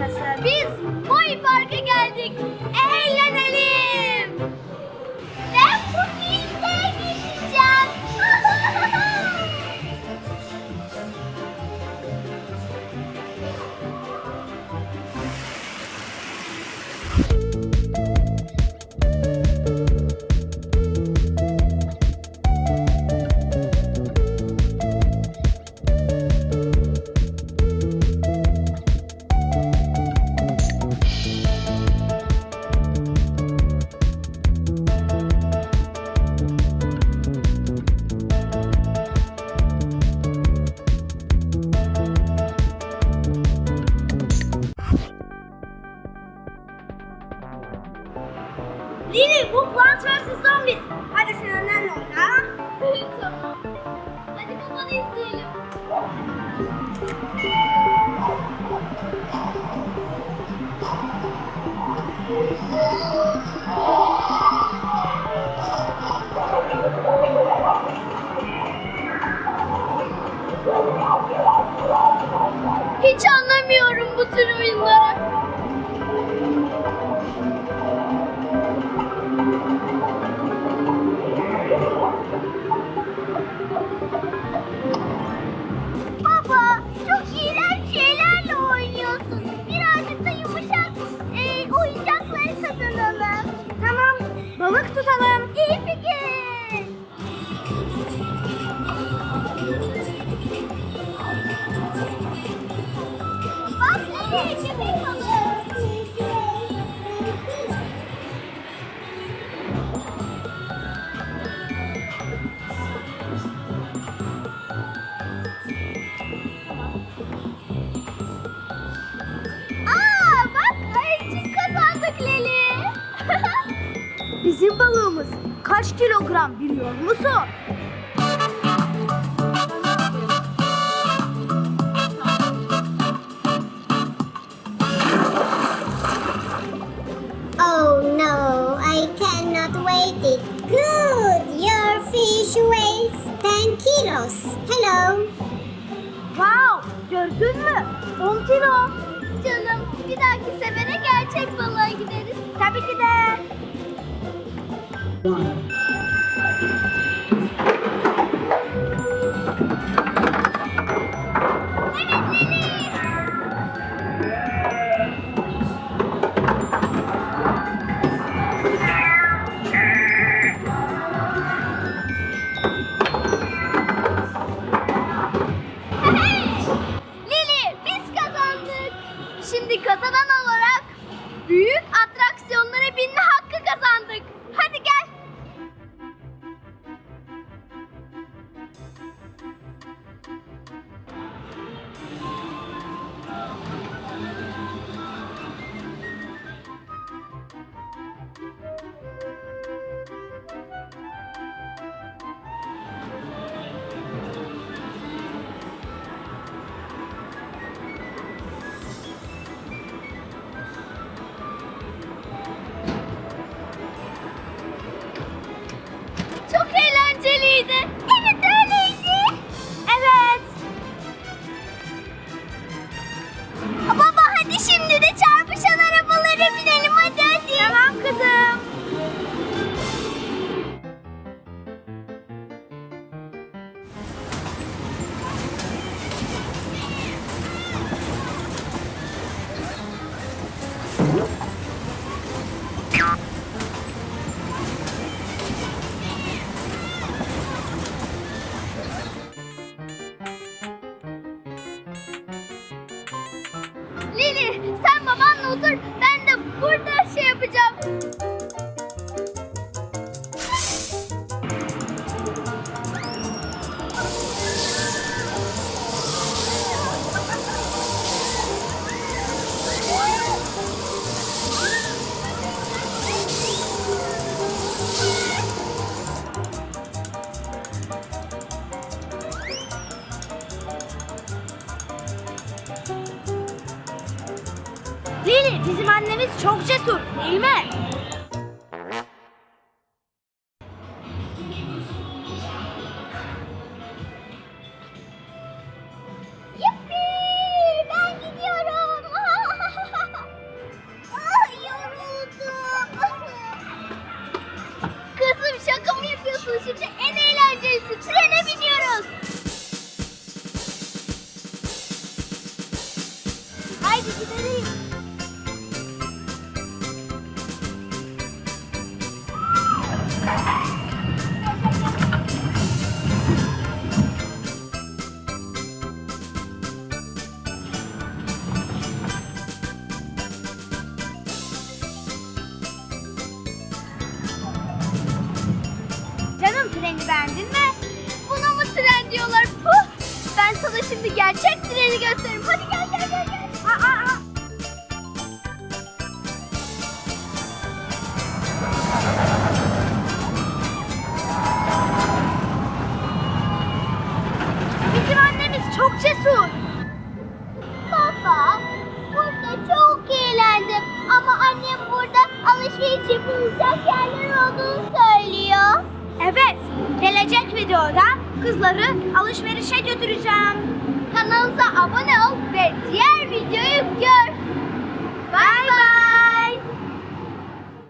Kanalındasın. Biz Boy Park'a Lili bu Plants vs. Zombies. Hadi sen annenle oyna. tamam. Hadi babanı izleyelim. Hiç anlamıyorum bu tür oyunları. Balık tutalım. İyi balığımız kaç kilogram biliyor musun? Oh no, I cannot wait it. Good, your fish weighs 10 kilos. Hello. Wow, gördün mü? 10 kilo. Canım bir dahaki sefere gerçek balığa gideriz. Tabii ki de. Şimdi kazanan olarak büyük Lord Lili bizim annemiz çok cesur değil mi? Şimdi gerçek treni gösteririm. Hadi gel gel gel gel. Aa, aa, aa. Bizim annemiz çok cesur. Baba, burada çok eğlendim. Ama annem burada alışveriş yapılacak yerler olduğunu söylüyor. Evet, gelecek videoda kızları alışverişe götüreceğim. Kanalımıza abone ol ve diğer videoyu gör. Bay bay.